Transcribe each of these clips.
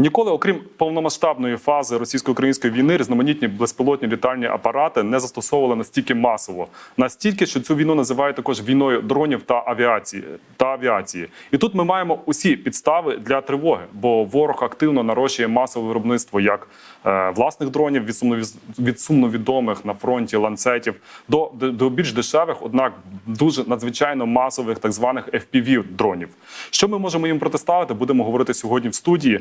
Ніколи, окрім повномасштабної фази російсько-української війни, різноманітні безпілотні літальні апарати не застосовували настільки масово, настільки, що цю війну називають також війною дронів та авіації. Та авіації. І тут ми маємо усі підстави для тривоги, бо ворог активно нарощує масове виробництво як е, власних дронів від сумно, від сумно відомих на фронті ланцетів до, до більш дешевих, однак дуже надзвичайно масових так званих FPV дронів. Що ми можемо їм протиставити? Будемо говорити сьогодні в студії.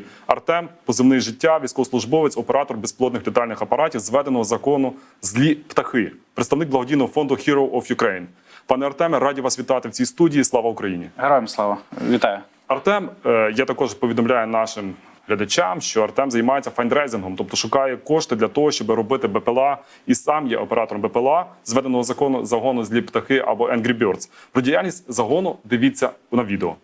Артем, позивний життя, військовослужбовець, оператор безплотних літальних апаратів, зведеного закону злі птахи, представник благодійного фонду Hero of Ukraine. Пане Артеме, раді вас вітати в цій студії. Слава Україні! Героям слава, вітаю. Артем, е, я також повідомляю нашим глядачам, що Артем займається файндрейзингом, тобто шукає кошти для того, щоб робити БПЛА, і сам є оператором БПЛА, зведеного закону загону злі птахи або Angry Birds. Про діяльність загону дивіться на відео.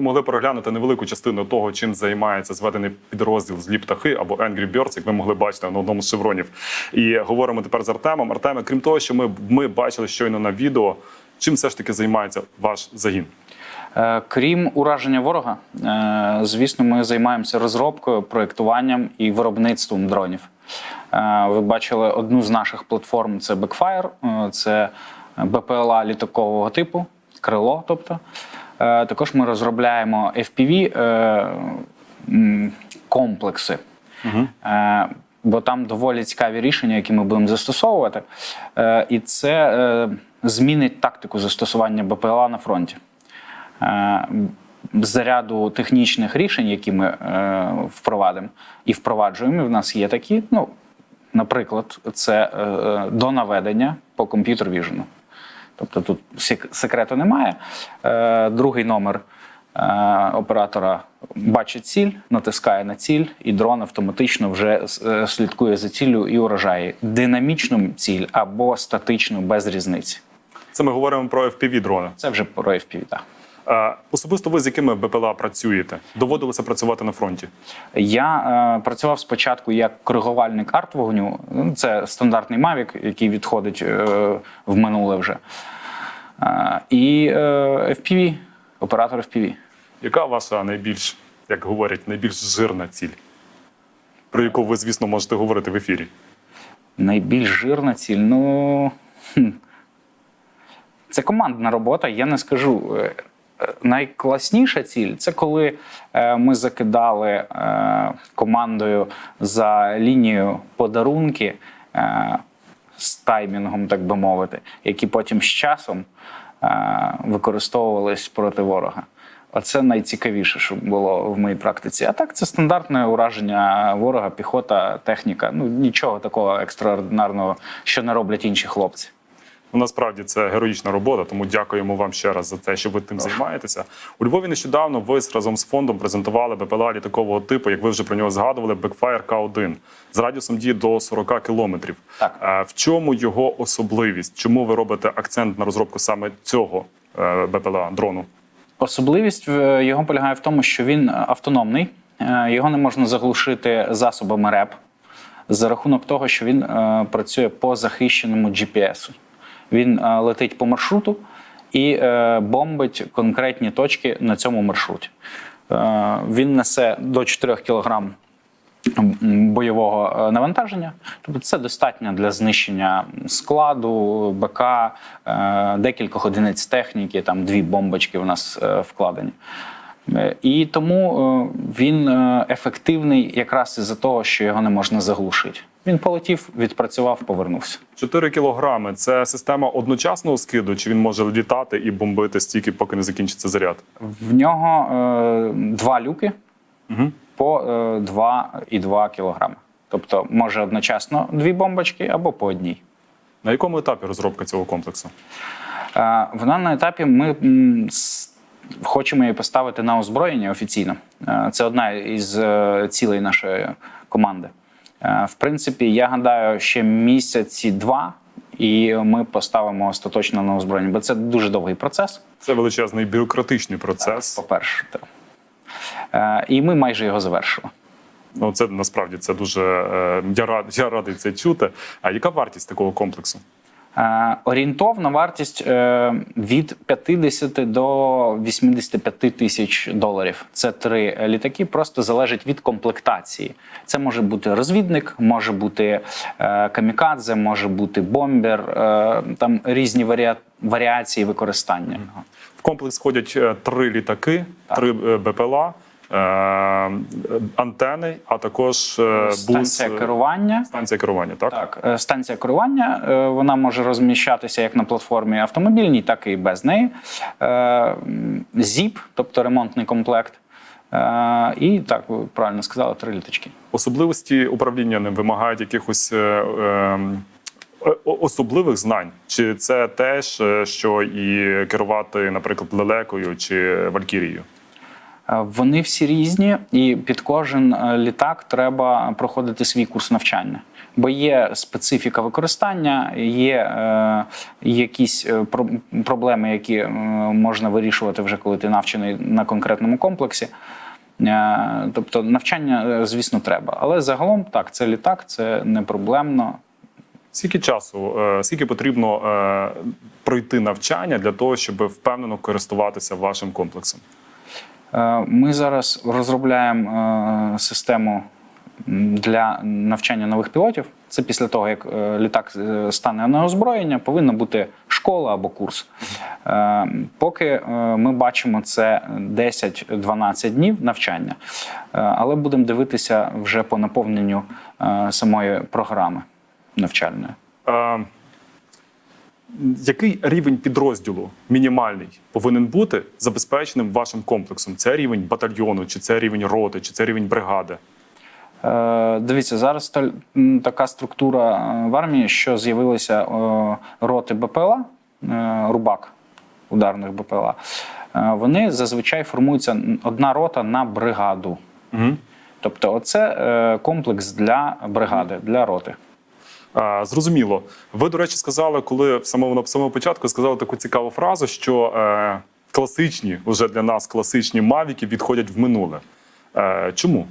Могли переглянути невелику частину того, чим займається зведений підрозділ злі птахи або Angry Birds, як ви могли бачити на одному з шевронів. І говоримо тепер з Артемом. Артеме, крім того, що ми, ми бачили щойно на відео, чим все ж таки займається ваш загін? Е, Крім ураження ворога, е, звісно, ми займаємося розробкою, проєктуванням і виробництвом дронів. Е, Ви бачили одну з наших платформ це Backfire, це БПЛА літакового типу, крило. Тобто, також ми розробляємо FPV е, комплекси. Е, Бо там доволі цікаві рішення, які ми будемо застосовувати. Е, І це е, змінить тактику застосування БПЛА на фронті. Е, заряду технічних рішень, які ми е, впровадимо і впроваджуємо, і в нас є такі. Ну, наприклад, це е, е, до наведення по комп'ютер віжену. Тобто тут секрету немає. Е, Другий номер е, оператора бачить ціль, натискає на ціль, і дрон автоматично вже е, слідкує за ціллю і уражає динамічну ціль або статичну без різниці. Це ми говоримо про FPV дрони. Це вже про FPV, так. Особисто ви з якими БПЛА працюєте? Доводилося працювати на фронті? Я е, працював спочатку як коригувальник арт-вогню. Ну, Це стандартний Mavic, який відходить е, в минуле вже. Е, і е, FPV, оператор FPV. Яка ваша найбільш, як говорять, найбільш жирна ціль? Про яку ви, звісно, можете говорити в ефірі? Найбільш жирна ціль. Ну це командна робота. Я не скажу. Найкласніша ціль це коли е, ми закидали е, командою за лінію подарунки е, з таймінгом, так би мовити, які потім з часом використовувались проти ворога. Оце найцікавіше, що було в моїй практиці. А так це стандартне ураження ворога, піхота, техніка. Ну нічого такого екстраординарного, що не роблять інші хлопці. Ну, насправді це героїчна робота, тому дякуємо вам ще раз за те, що ви тим займаєтеся. У Львові нещодавно ви разом з фондом презентували БПЛА літакового типу, як ви вже про нього згадували, Backfire K1 з радіусом дії до 40 кілометрів. Так. Е, В чому його особливість? Чому ви робите акцент на розробку саме цього е, БПЛА дрону? Особливість е, його полягає в тому, що він автономний, його не можна заглушити засобами РЕП за рахунок того, що він працює по захищеному GPS. Він е, летить по маршруту і е, бомбить конкретні точки на цьому маршруті. Е, Він несе до 4 кг бойового навантаження. Тобто це достатньо для знищення складу, БК, декількох одиниць техніки, там дві бомбочки у нас вкладені. Е, І тому е, він е, ефективний якраз із-за того, що його не можна заглушити. Він полетів, відпрацював, повернувся. 4 кілограми це система одночасного скиду, чи він може літати і бомбити стільки, поки не закінчиться заряд? В нього е, два люки по е, 2,2 кілограми. Тобто може одночасно дві бомбочки або по одній. На якому етапі розробка цього комплексу? Е, Вона на етапі ми м, хочемо її поставити на озброєння офіційно. Е, Це одна із е, цілей нашої команди. Е, В принципі, я гадаю, ще місяці два, і ми поставимо остаточно на озброєння, бо це дуже довгий процес. Це величезний бюрократичний процес. По-перше, так. Е, і ми майже його завершили. Ну це насправді це дуже е, я рад, я радий це чути. А яка вартість такого комплексу? Е, Орієнтовна вартість е, від 50 до 85 тисяч доларів. Це три літаки, просто залежить від комплектації. Це може бути розвідник, може бути е, камікадзе, може бути бомбер, там різні варіа- варіації використання. В комплекс входять три літаки, три е, БПЛА, антени, а також е, бус, Станція е, керування. станція керування. Так? Так, е, станція керування е, вона може розміщатися як на платформі автомобільній, так і без неї. Е, ЗІП, тобто ремонтний комплект. Е, І так, ви правильно сказали, три літачки. Особливості управління ним вимагають якихось. е, ем, е, Особливих знань, чи це теж, е, що і керувати, наприклад, лелекою чи валькірією? Е, Вони всі різні, і під кожен е, літак треба проходити свій курс навчання. Бо є специфіка використання, є е, якісь е, про- проблеми, які можна вирішувати вже коли ти навчений на конкретному комплексі. Е, тобто навчання, звісно, треба. Але загалом так, це літак, це не проблемно. Скільки часу, скільки потрібно пройти навчання для того, щоб впевнено користуватися вашим комплексом? Е, Ми зараз розробляємо е, систему для навчання нових пілотів. Це після того, як е, літак стане на озброєння, повинна бути школа або курс. Поки ми бачимо це 10-12 днів навчання, але будемо дивитися вже по наповненню самої програми навчальної. Який рівень підрозділу мінімальний повинен бути забезпеченим вашим комплексом? Це рівень батальйону, чи це рівень роти, чи це рівень бригади? Е, Дивіться, зараз така структура е, в армії, що з'явилися е, роти БПЛА, рубак ударних БПЛА. Вони зазвичай формуються одна рота на бригаду. Угу. Тобто, оце комплекс для бригади, для роти. Зрозуміло. Ви, до речі, сказали, коли в самому на самому початку сказали таку цікаву фразу, що е, класичні, уже для нас класичні мавіки відходять в минуле. Е, чому?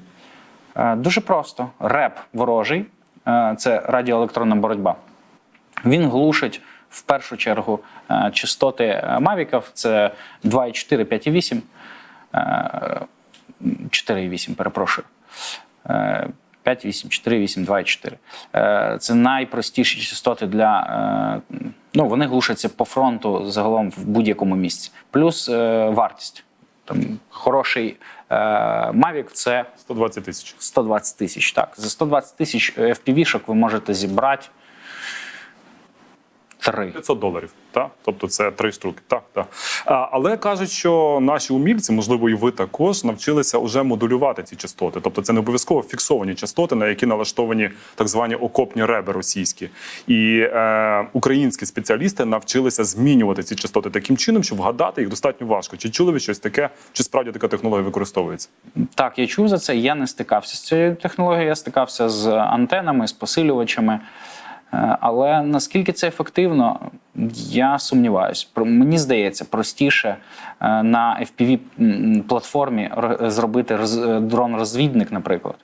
Е, Дуже просто. Реп ворожий е, це радіоелектронна боротьба. Він глушить в першу чергу е, частоти мавіків. Це 2,4, 5,8, е, 4,8, перепрошую. Е, 5,8, 4,8, 2,4. Е, Це найпростіші частоти для. е, Ну, вони глушаться по фронту загалом в будь-якому місці. Плюс е, вартість. Там хороший е, Mavic – це 120 тисяч. 120 тисяч. Так, за 120 тисяч FPV-шок ви можете зібрати три. 500 доларів. Так? Тобто це три штуки. Так, так. А, але кажуть, що наші умільці, можливо, і ви також навчилися вже модулювати ці частоти. Тобто це не обов'язково фіксовані частоти, на які налаштовані так звані окопні реби російські. І е, українські спеціалісти навчилися змінювати ці частоти таким чином, щоб вгадати їх достатньо важко. Чи чули ви щось таке, чи справді така технологія використовується? Так, я чув за це. Я не стикався з цією технологією. Я стикався з антенами, з посилювачами. Е, Але наскільки це ефективно, я сумніваюсь. Мені здається, простіше е, на fpv платформі зробити е, дрон-розвідник, наприклад.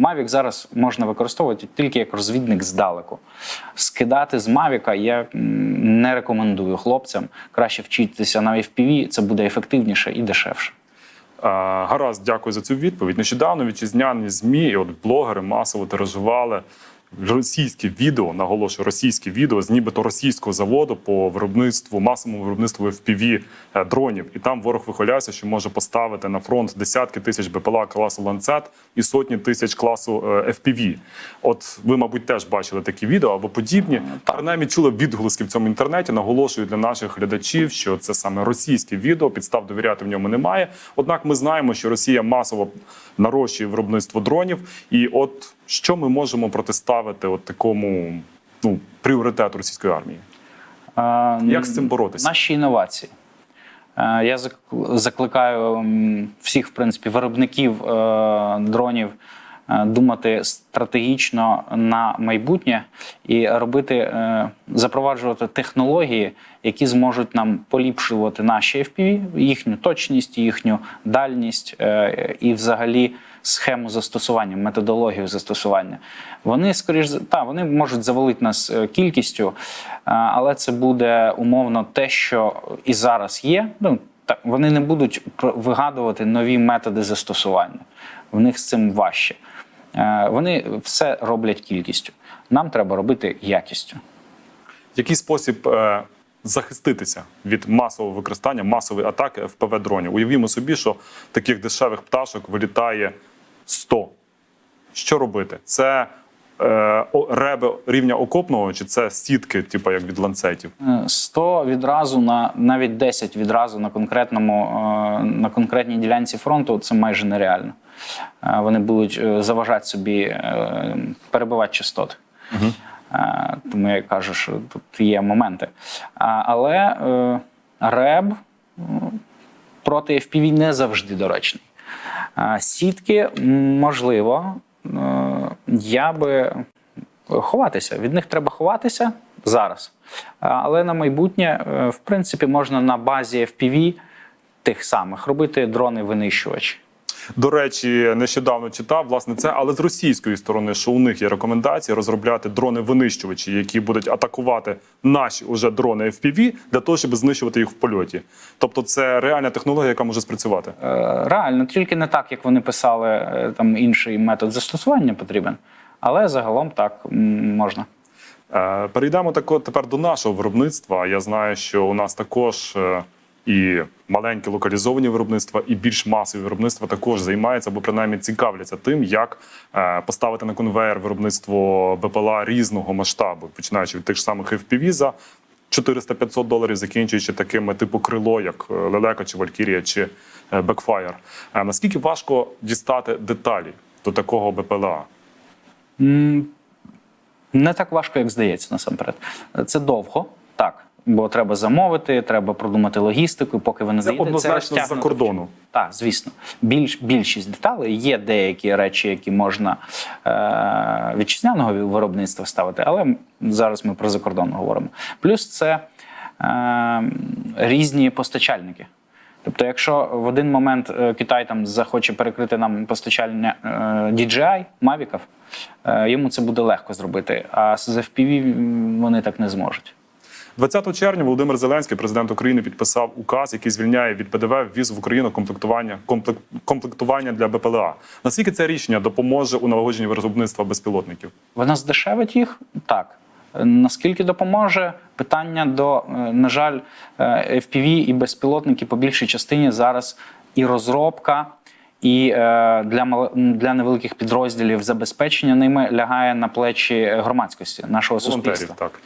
Mavic зараз можна використовувати тільки як розвідник здалеку. Скидати з Mavic я не рекомендую хлопцям. Краще вчитися на FPV, це буде ефективніше і дешевше. Гаразд, дякую за цю відповідь. Нещодавно вітчизняні змі і от блогери масово тиражували російське відео, наголошую, російське відео з нібито російського заводу по виробництву, масовому виробництву FPV е, дронів. І там ворог вихвалявся, що може поставити на фронт десятки тисяч БПЛА класу ланцет і сотні тисяч класу е, FPV. От ви, мабуть, теж бачили такі відео або подібні. Принаймні чули відголоски в цьому інтернеті. Наголошую для наших глядачів, що це саме російське відео. Підстав довіряти в ньому немає. Однак ми знаємо, що Росія масово нарощує виробництво дронів. І от що ми можемо протиставити от такому ну, пріоритету російської армії? А, Як з цим боротися? Наші інновації. Я закликаю всіх, в принципі, виробників е, дронів думати стратегічно на майбутнє і робити, е, запроваджувати технології, які зможуть нам поліпшувати наші FPV, їхню точність, їхню дальність е, і, взагалі, схему застосування, методологію застосування. Вони, скоріш та, вони можуть завалити нас е, кількістю, е, але це буде умовно те, що і зараз є. Ну, та, вони не будуть вигадувати нові методи застосування. В них з цим важче. Е, Вони все роблять кількістю. Нам треба робити якістю. Який спосіб е, захиститися від масового використання, масової атаки ФПВ дронів? Уявімо собі, що таких дешевих пташок вилітає 100. Що робити? Це е, реби рівня окопного, чи це сітки, типу як від ланцетів? Е, 100 відразу на навіть 10 відразу на конкретному е, на конкретній ділянці фронту це майже нереально. Е, Вони будуть е, заважати собі е, перебивати частоти. Е, Тому я кажу, що тут є моменти. Але РЕБ проти FPV не завжди доречний. Сітки, можливо, я би ховатися. Від них треба ховатися зараз. Але на майбутнє, в принципі, можна на базі FPV тих самих робити дрони-винищувачі. До речі, нещодавно читав власне це, але з російської сторони, що у них є рекомендації розробляти дрони-винищувачі, які будуть атакувати наші уже дрони FPV для того, щоб знищувати їх в польоті. Тобто, це реальна технологія, яка може спрацювати. Е, Реально, тільки не так, як вони писали, е, там інший метод застосування потрібен. Але загалом так можна. Е, Перейдемо тако тепер до нашого виробництва. Я знаю, що у нас також і маленькі локалізовані виробництва, і більш масові виробництва також займаються або принаймні цікавляться тим, як е, поставити на конвейер виробництво БПЛА різного масштабу, починаючи від тих ж самих FPV за 400-500 доларів, закінчуючи такими типу крило, як Лелека чи Валькірія чи Бекфайр. Е, Наскільки важко дістати деталі до такого БПЛА? Не так важко, як здається, насамперед. Це довго, так. Бо треба замовити, треба продумати логістику, поки не Це однозначно з-за кордону. Так, звісно. Більш, більшість деталей є деякі речі, які можна е, вітчизняного виробництва ставити, але зараз ми про закордон говоримо. Плюс це е, різні постачальники. Тобто, якщо в один момент е, Китай там захоче перекрити нам постачання DJI, е, йому це буде легко зробити. А з FPV вони так не зможуть. 20 червня Володимир Зеленський, президент України, підписав указ, який звільняє від ПДВ ввіз в Україну комплектування комплек- комплектування для БПЛА. Наскільки це рішення допоможе у налагодженні виробництва безпілотників? Вона здешевить їх? Так. Наскільки допоможе? Питання до, е, на жаль, е, FPV і безпілотники по більшій частині зараз і розробка, і е, для, мал- для невеликих підрозділів забезпечення ними лягає на плечі громадськості нашого суспільства. так.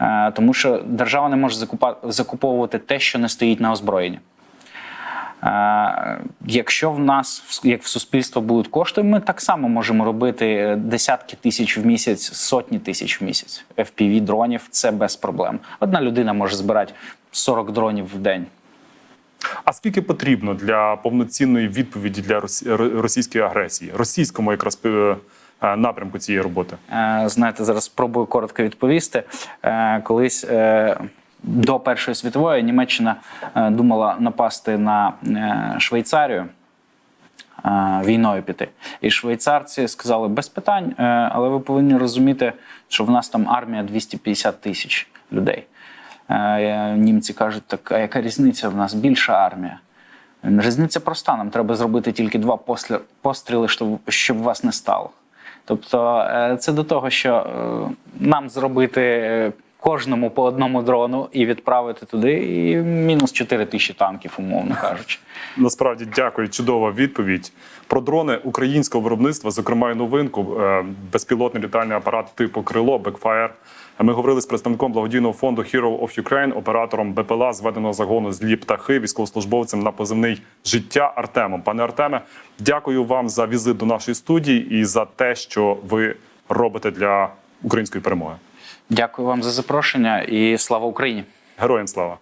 Е, Тому що держава не може закуповувати те, що не стоїть на озброєнні. Е, Якщо в нас, як в суспільства, будуть кошти, ми так само можемо робити десятки тисяч в місяць, сотні тисяч в місяць. FPV дронів це без проблем. Одна людина може збирати 40 дронів в день. А скільки потрібно для повноцінної відповіді для російської агресії, російському якраз е, е, напрямку цієї роботи? Е, Знаєте, зараз спробую коротко відповісти. Е, Колись е, до Першої світової Німеччина думала напасти на Швейцарію. Війною піти. І швейцарці сказали без питань, але ви повинні розуміти, що в нас там армія 250 тисяч людей. Німці кажуть, так а яка різниця? В нас більша армія. Різниця проста. Нам треба зробити тільки два постріли, щоб вас не стало. Тобто, е, це до того, що е, нам зробити е, кожному по одному дрону і відправити туди, і мінус 4 тисячі танків, умовно кажучи. Насправді дякую, чудова відповідь. Про дрони українського виробництва, зокрема і новинку, е, безпілотний літальний апарат типу крило Backfire. Ми говорили з представником благодійного фонду Hero of Ukraine, оператором БПЛА зведеного загону злі птахи, військовослужбовцем на позивний життя Артемом. Пане Артеме, дякую вам за візит до нашої студії і за те, що ви робите для української перемоги. Дякую вам за запрошення і слава Україні! Героям слава!